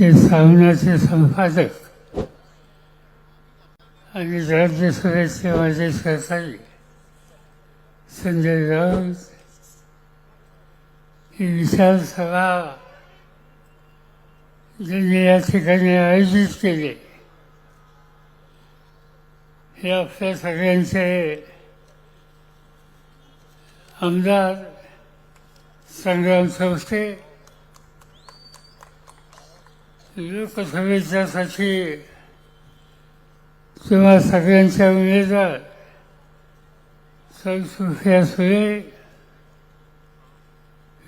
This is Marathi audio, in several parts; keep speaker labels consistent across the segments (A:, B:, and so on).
A: ते सामनाचे संपादक. आणि राज्य राज्यसभेचे माझे सहकारी संजय राऊत. ही विशाल सभा ज्यांनी या ठिकाणी आयोजित केले. हे आपल्या सगळ्यांचे आमदार संग्राम संस्थे लोकसभेच्यासाठी किंवा सगळ्यांच्या उमेदवार सौ सुफिया सुळे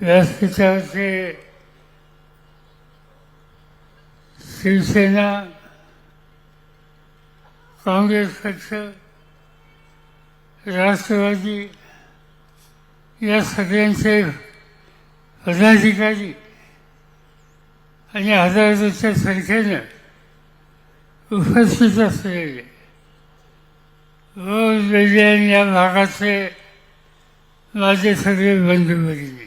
A: व्यासपीठावरचे शिवसेना काँग्रेस पक्ष राष्ट्रवादी या सगळ्यांचे पदाधिकारी आणि हजारोच्या संख्येनं उपस्थित असलेले रोज हो, वेगळ्या या भागाचे माझे सगळे बंधू भगिनी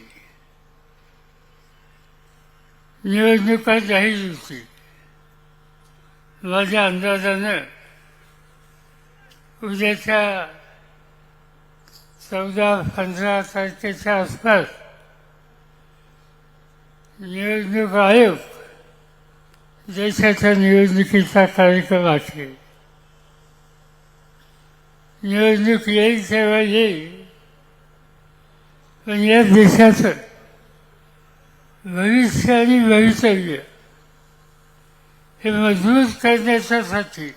A: निवडणुका जाहीर होती. माझ्या अंदाजानं उद्याच्या चौदा पंधरा तारखेच्या आसपास निवडणूक आयोग देशाच्या निवडणुकीचा कार्यक्रम असेल. निवडणूक येईल तेव्हा येईल पण या देशाचं भविष्य आणि भवितव्य हे मजबूत करण्याच्यासाठी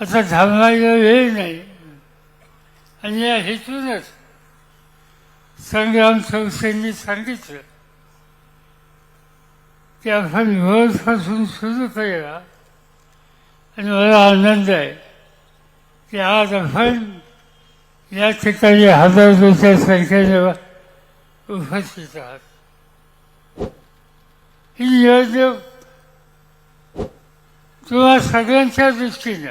A: आता थांबायला वेळ नाही. आणि या हेतूनच संग्राम संस्थेने सांगितलं. की आपण रोजपासून सुरू केला आणि मला आनंद आहे की आज आपण या ठिकाणी हजार हजारोच्या संख्येने उपस्थित आहात. ही निवडणूक तुम्हा सगळ्यांच्या दृष्टीनं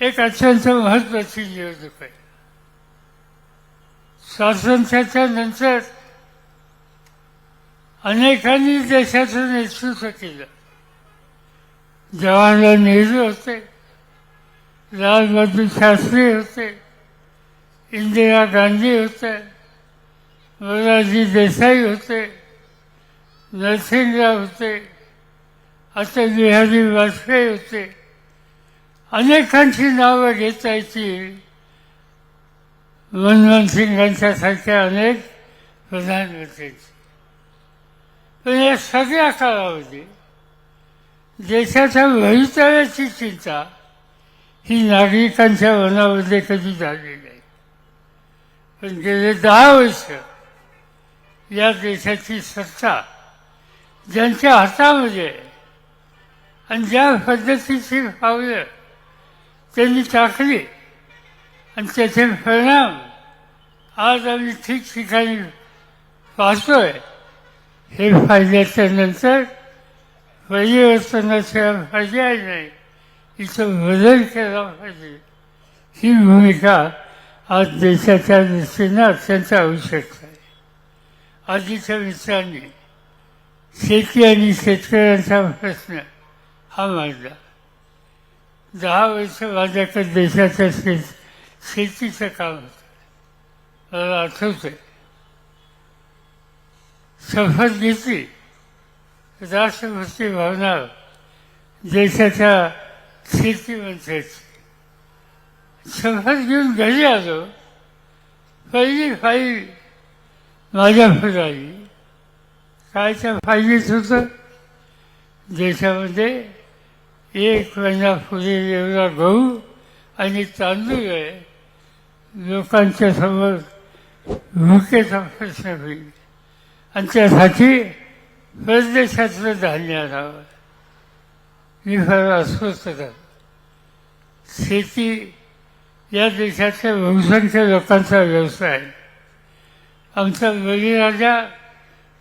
A: एक अत्यंत महत्वाची निवडणूक आहे. स्वातंत्र्याच्या नंतर अनेकांनी देशाचं नेतृत्व केलं. जवाहरलाल नेहरू होते लालबहादूर शास्त्री होते इंदिरा गांधी होते मोरारजी देसाई होते नरसिंहराव होते अटल बिहारी वाजपेयी होते. अनेकांची नावं घेता येतील. मनमोहन सिंगांच्यासारख्या अनेक प्रधानमंत्र्यांची पण या सगळ्या काळामध्ये देशाच्या भवितव्याची चिंता ही नागरिकांच्या मनामध्ये कधी झाली नाही. पण गेले दहा वर्ष या देशाची सत्ता ज्यांच्या हातामध्ये आणि ज्या पद्धतीची पावलं त्यांनी टाकली आणि त्याचे परिणाम आज आम्ही ठिकठिकाणी पाहतोय. हे फायद्याच्या नंतर परिवर्तनाशिवाय पर्याय नाही इथं बदल केला पाहिजे ही भूमिका आज देशाच्या दृष्टीनं अत्यंत आवश्यक आहे आधीच्या मित्रांनी शेती आणि शेतकऱ्यांचा प्रश्न हा मांडला दहा वर्ष माझ्याकडे देशाच्या शेत शेतीचं काम होतं मला आठवतं शपथ राष्ट्रभक्ती भावना भवनावर देशाच्या शेतीमंत्र्याची शपथ घेऊन घरी आलो. पहिली फाईल माझ्या आली. काय त्या फायलीत होतं. देशामध्ये एक महिना पुढे एवढा गहू आणि तांदूळ आहे. लोकांच्या समोर भुकेचा प्रश्न होईल. आणि त्यासाठी परदेशातलं धान्य आणावं. मी फार अस्वस्थ करतो शेती या देशाच्या बहुसंख्य लोकांचा व्यवसाय. आहे आमचा बळीराजा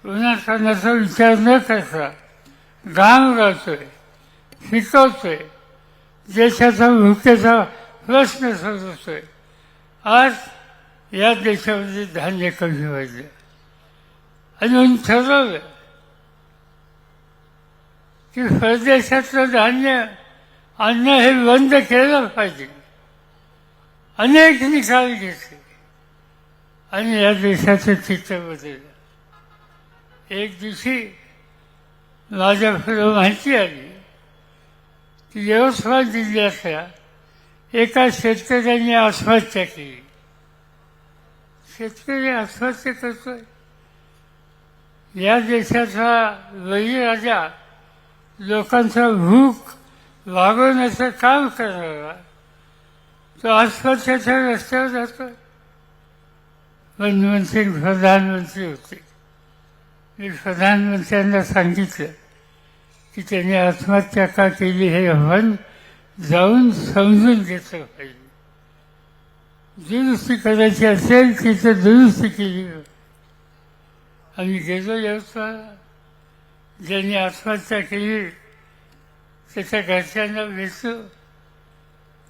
A: उन्हातानाचा विचार न करता घाम गावतोय शिकवतोय देशाचा भूकेचा प्रश्न सोडवतोय. आज या देशामध्ये धान्य कमी व्हायचं. अजून ठरवलं. की परदेशातलं धान्य अन्न हे बंद केलं पाहिजे. अनेक निकाल घेतले. आणि या देशाचं चित्र बदललं. एक दिवशी माझ्याकडे माहिती आली की यवतमाळ जिल्ह्यातल्या एका शेतकऱ्याने आत्महत्या केली. शेतकरी आत्महत्या करतोय? या देशाचा बळीराजा लोकांचा भूक भागवण्याचं काम करणारा. तो आत्महत्याच्या रस्त्यावर जातो. मनमोहन प्रधानमंत्री होते. मी प्रधानमंत्र्यांना सांगितलं की त्यांनी आत्महत्या का केली हे आव्हान जाऊन समजून घेतलं पाहिजे. दुरुस्ती करायची असेल तिथं दुरुस्ती केली? आम्ही गेलो यवतमाळ ज्यांनी आत्महत्या केली त्याच्या घरच्यांना भेटलो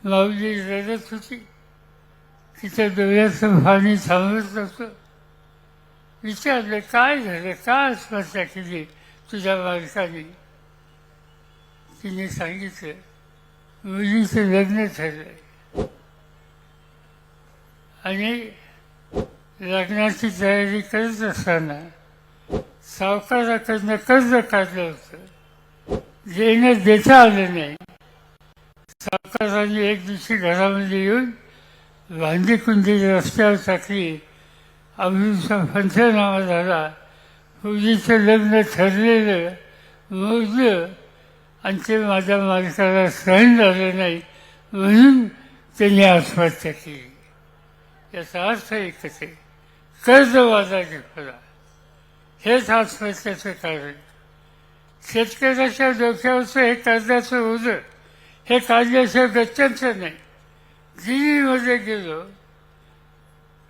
A: माऊली रडत होती. तिच्या डोळ्याचं पाणी थांबत नव्हतं. विचारलं काय झालं? का आत्महत्या केली तुझ्या मालकाने तिने सांगितलं मुलीचं लग्न झालं आणि लग्नाची तयारी करत असताना सावकाराकडनं कर्ज काढलं होतं. देणं देता आलं नाही. सावकारांनी एक दिवशी घरामध्ये येऊन भांडी रस्त्यावर टाकली. अभिचा पंचनामा झाला पूजेचं लग्न ठरलेलं मोजलं. आणि ते माझ्या मालकाला सहन झालं नाही म्हणून त्यांनी आत्महत्या केली. याचा अर्थ एकच आहे. कर्ज वादा घेतला हेच आत्महत्याचं कारण. शेतकऱ्याच्या डोक्यावरचं हे कर्जाचं ओझं हे काढल्याशिवाय गत्यंतर नाही. दिल्लीमध्ये गेलो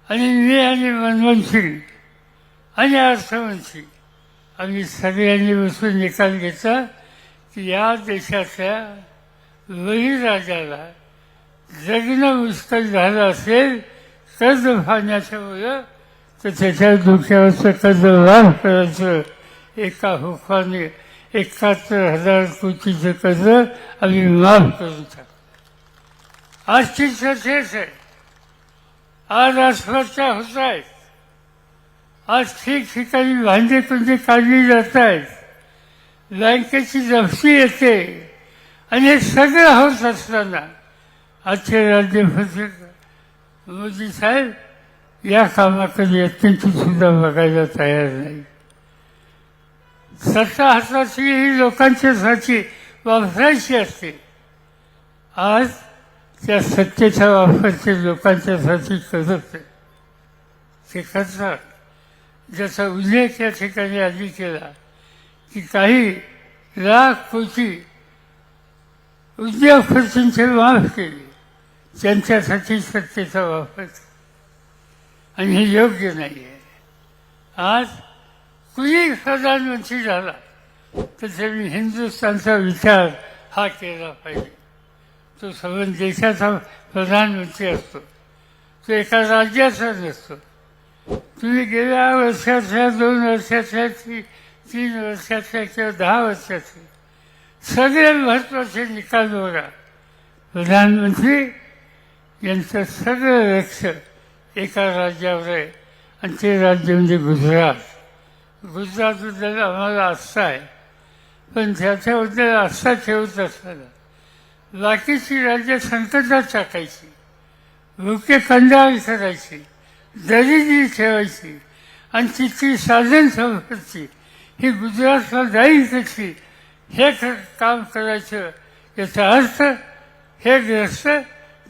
A: आणि मी आणि मनमोहन सिंग आणि अर्थमंत्री आम्ही सगळ्यांनी बसून निकाल घेतला की या देशातल्या बळीराजाला जगणं मुश्किल झालं असेल कर्ज फाडण्याच्यामुळं तर त्याच्या डोक्यावरचं कर्ज माफ करायचं. एका हुकाने एकाहत्तर हजार कोटीचं कर्ज आम्ही माफ करून टाक आजची चर्चेच आहे. आज आत्महत्या होत आहेत आज ठिकठिकाणी भांडे कुंडे काढली जात आहेत. बँकेची जप्ती येते. आणि हे सगळं होत असताना आजचे राज्य मोदी साहेब या कामाकडे अत्यंत सुद्धा बघायला तयार नाही. सत्ता हाताची ही लोकांच्यासाठी वापरायची असते. आज त्या सत्तेचा वापर ते लोकांच्यासाठी करत नाही. ते करतात. ज्याचा उल्लेख या ठिकाणी आधी केला की काही लाख कोटी उद्योगपतींचे माफ केले त्यांच्यासाठी सत्तेचा वापर आणि हे योग्य नाही आहे आज कुणी प्रधानमंत्री झाला तर त्यांनी हिंदुस्थानचा विचार हा केला पाहिजे. तो संबंध देशाचा प्रधानमंत्री असतो तो एका राज्याचा नसतो. तुम्ही गेल्या वर्षाच्या दोन वर्षाच्या ती तीन वर्षाच्या किंवा दहा वर्षाचे सगळे महत्त्वाचे निकाल बघा प्रधानमंत्री यांचं सगळं लक्ष एका राज्यावर आहे आणि ते राज्य म्हणजे गुजरात. गुजरातबद्दल आम्हाला आस्था आहे. पण त्याच्याबद्दल आस्था ठेवत असताना बाकीची राज्य संकटात टाकायची. लोके कंदाळ करायची दरिद्री ठेवायची आणि तिथली साधन संपत्ती ही गुजरातला जाईल कशी? हे काम करायचं याचा अर्थ हे ग्रस्त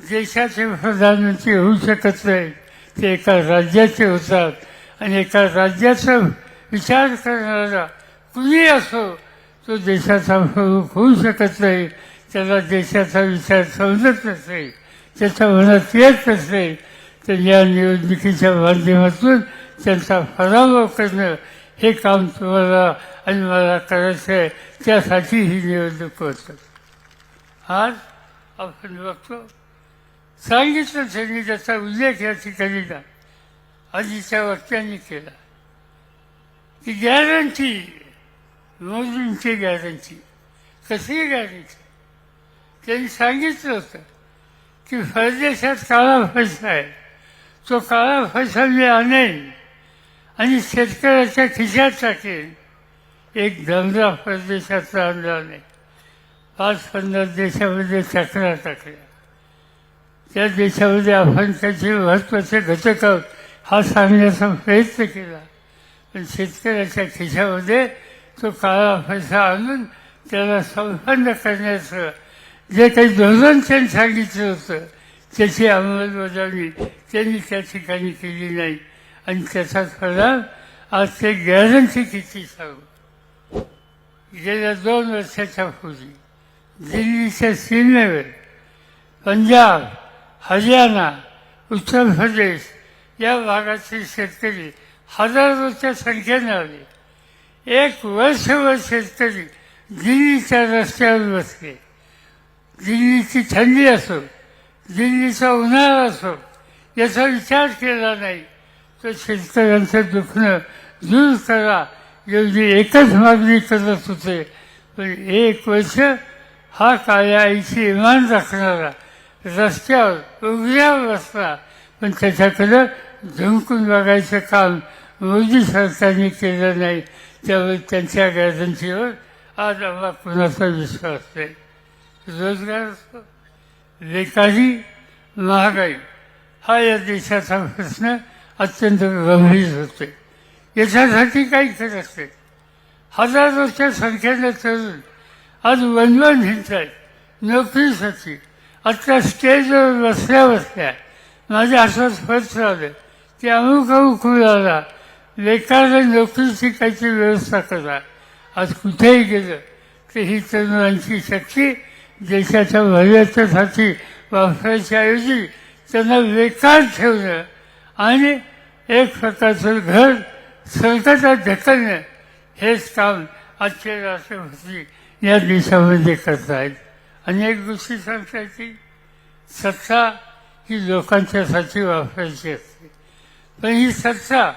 A: देशाचे प्रधानमंत्री होऊ शकत नाही ते एका राज्याचे होतात आणि एका राज्याचा विचार करणारा कुणी असो तो देशाचा प्रमुख होऊ शकत नाही. त्याला देशाचा विचार समजत नसेल त्याच्या मनात येत नसेल तर या निवडणुकीच्या माध्यमातून त्यांचा पराभव करणं हे काम तुम्हाला आणि मला करायचं आहे त्यासाठी ही निवडणूक होतं. आज आपण बघतो सांगितलं त्यांनी त्याचा उल्लेख या ठिकाणी आधीच्या वक्त्यांनी केला. ती गॅरंटी मोदींची गॅरंटी कसली गॅरंटी त्यांनी सांगितलं होतं की परदेशात काळा पैसा आहे. तो काळा पैसा मी आणेन आणि शेतकऱ्याच्या खिशात टाकेन एक धंदा परदेशातला आणला नाही. पाच पंधरा देशामध्ये चक्रा टाकल्या. त्या देशामध्ये आपण त्याचे महत्त्वाचे घटक आहोत हा सांगण्याचा प्रयत्न केला. पण शेतकऱ्याच्या खिशामध्ये तो काळा पैसा आणून त्याला संपन्न करण्याचं जे काही धोरण त्यांनी सांगितलं होतं त्याची अंमलबजावणी त्यांनी त्या ठिकाणी केली नाही. आणि त्याचा परिणाम आज ते गॅरंटी किती सांगू? गेल्या दोन वर्षाच्या पूर्वी दिल्लीच्या सीमेवर पंजाब हरियाणा उत्तर प्रदेश या भागातील शेतकरी हजारोच्या संख्येने आले. एक वर्षभर शेतकरी दिल्लीच्या रस्त्यावर बसले. दिल्लीची थंडी असो दिल्लीचा उन्हाळा असो याचा विचार केला नाही. तर शेतकऱ्यांचं दुखणं दूर करा एवढी एकच मागणी करत होते. पण एक वर्ष हा काळ्या आईची इमान राखणारा रस्त्यावर उघड्यावर रस्ता पण त्याच्याकडं झुंकून बघायचं काम मोदी सरकारने केलं नाही. त्यामुळे त्यांच्या गॅरंटीवर आज आम्हाला कुणाचा विश्वास नाही. रोजगार असतो. बेकारी महागाई. हा या देशाचा प्रश्न अत्यंत गंभीर होते याच्यासाठी काही करत नाही हजारोच्या संख्येने तरुण आज वनवन हिंडत आहेत. नोकरीसाठी. आत्ता स्टेजवर बसल्या बसल्या माझे हातात स्पर्श आलं ते अमुक अमुक मिळाला बेकार नोकरीची काहीतरी व्यवस्था करा. आज कुठेही गेलं तर ही तरुणांची शक्ती देशाच्या भल्याच्यासाठी वापरायच्या ऐवजी त्यांना बेकार ठेवणं आणि एक प्रकारचं घर संकटात ढकलणं हेच काम आजचे राष्ट्रपती या देशामध्ये करतायत. अनेक गोष्टी सांगता सत्ता ही लोकांच्यासाठी वापरायची असते. पण ही सत्ता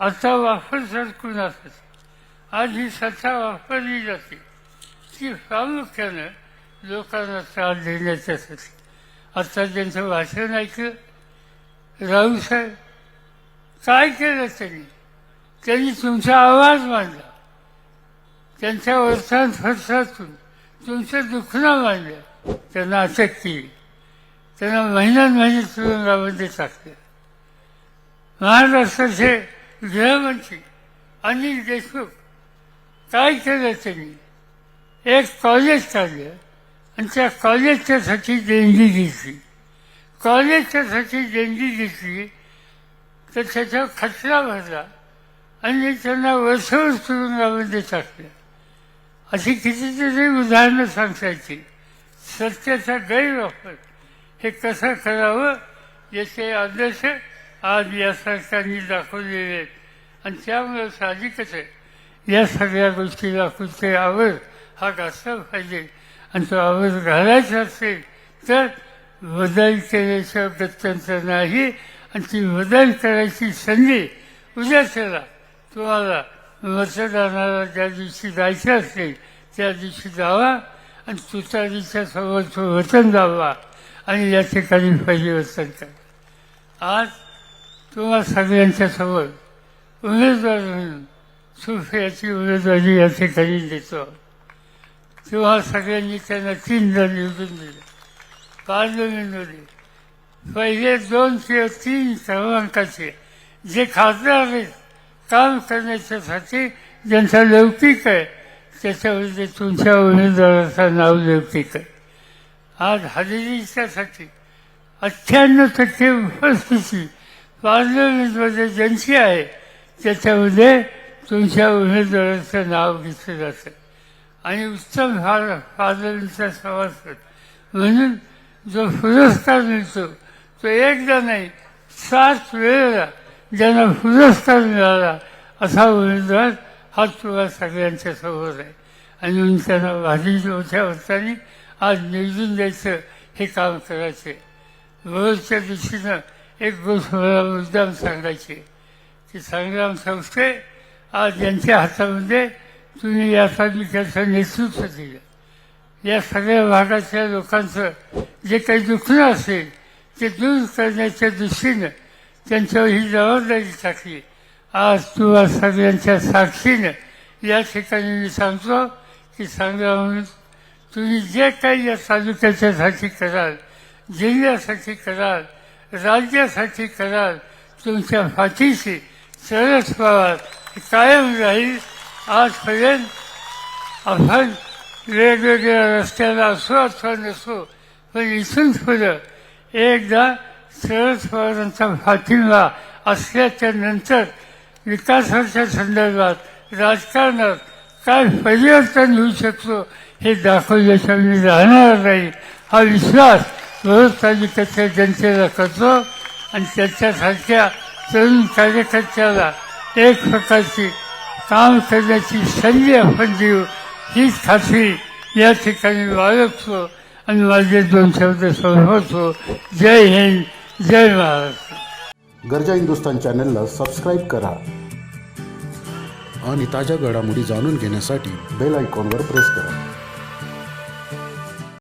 A: आता वापर कुणासाठी आज ही सत्ता वापरली जाते. ती प्रामुख्यानं लोकांना त्रास देण्याच्यासाठी. आता त्यांचं भाषण ऐकलं. राऊसाहेब काय केलं त्यांनी? त्यांनी तुमचा आवाज मांडला. त्यांच्या वर्षांत फरसातून तुमचं दुखणं मांडलं त्यांना अटक केली त्यांना महिन्यात महिने तुरुंगामध्ये टाकलं महाराष्ट्राचे गृहमंत्री अनिल देशमुख काय केलं त्यांनी एक कॉलेज काढलं आणि त्या कॉलेजच्यासाठी देणगी घेतली. कॉलेजच्यासाठी देणगी घेतली तर त्याचा खचरा भरला आणि त्यांना वर्षभर तुरुंगामध्ये टाकलं अशी कितीतरी उदाहरणं सांगतायची सत्याचा गैरवापर. हे कसं करावं? याचे आदर्श आज या सरकारने दाखवलेले आहेत. आणि त्यामुळे साहजिकच आहे. या सगळ्या गोष्टीला कुठे आवड हा घातला पाहिजे. आणि तो आवड घालायचा असेल तर बदल केल्याशिवाय गत्यंतर नाही. आणि ती बदल करायची संधी उद्या चला. तुम्हाला मतदानाला ज्या दिवशी जायचं असते त्या दिवशी जावा आणि तुतारीच्या समोरचं वचन जावा आणि या ठिकाणी पहिले वचन करा. आज तुम्हा सगळ्यांच्या समोर उमेदवार म्हणून सुफियाची उमेदवारी या ठिकाणी देतो. तेव्हा सगळ्यांनी त्यांना तीनदा निवडून दिलं. पार्लमेंटमध्ये पहिले दोन किंवा तीन क्रमांकाचे जे खासदार आहेत काम करण्याच्यासाठी ज्यांचा लौकिक आहे त्याच्यामध्ये तुमच्या उमेदवाराचं नाव लौकिक आहे. आज हजेरीच्यासाठी अठ्ठ्याण्णव टक्के उपस्थिती पार्लमेंटमध्ये ज्यांची आहे त्याच्यामध्ये तुमच्या उमेदवाराचं नाव घेतलं जातं आणि उत्तम फार पार्लमेंटचा सभासद म्हणून जो पुरस्कार मिळतो तो एकदा नाही सात वेळेला ज्यांना हृदयस्थान मिळाला असा उमेदवार हा तुला सगळ्यांच्या समोर आहे. आणि त्यांना भाजी मोठ्या अर्थाने आज निवडून द्यायचं हे काम करायचे. रोजच्या दृष्टीनं एक गोष्ट मला मुद्दाम सांगायची. की संग्राम संस्थे आज यांच्या हातामध्ये तुम्ही या त्याचं नेतृत्व दिलं. या सगळ्या भागातल्या लोकांचं जे काही दुखणं असेल ते दूर करण्याच्या दृष्टीनं त्यांच्यावर ही जबाबदारी टाकली आज तुम्हा सगळ्यांच्या साक्षीनं या ठिकाणी मी सांगतो की सांगा म्हणून तुम्ही जे काही या तालुक्याच्यासाठी कराल जिल्ह्यासाठी कराल राज्यासाठी कराल तुमच्या पाठीशी सरस पवार कायम राहील. आजपर्यंत आपण वेगवेगळ्या रस्त्याला असो अथवा नसो पण इथून पुढं एकदा शरद पवारांचा पाठिंबा असल्याच्या नंतर विकासाच्या संदर्भात राजकारणात काय परिवर्तन होऊ शकतो हे दाखवल्याशिवाय मी राहणार नाही हा विश्वास रोज तालुक्याच्या जनतेला करतो आणि त्याच्यासारख्या तरुण कार्यकर्त्याला एक प्रकारची काम करण्याची संधी आपण देऊ हीच खात्री या ठिकाणी बाळगतो आणि माझे दोन शब्द संभवतो जय हिंद. जय महाराष्ट्र
B: गरजा हिंदुस्तान चॅनलला सबस्क्राईब करा
C: आणि ताज्या घडामोडी जाणून घेण्यासाठी
B: बेल आयकॉनवर प्रेस करा.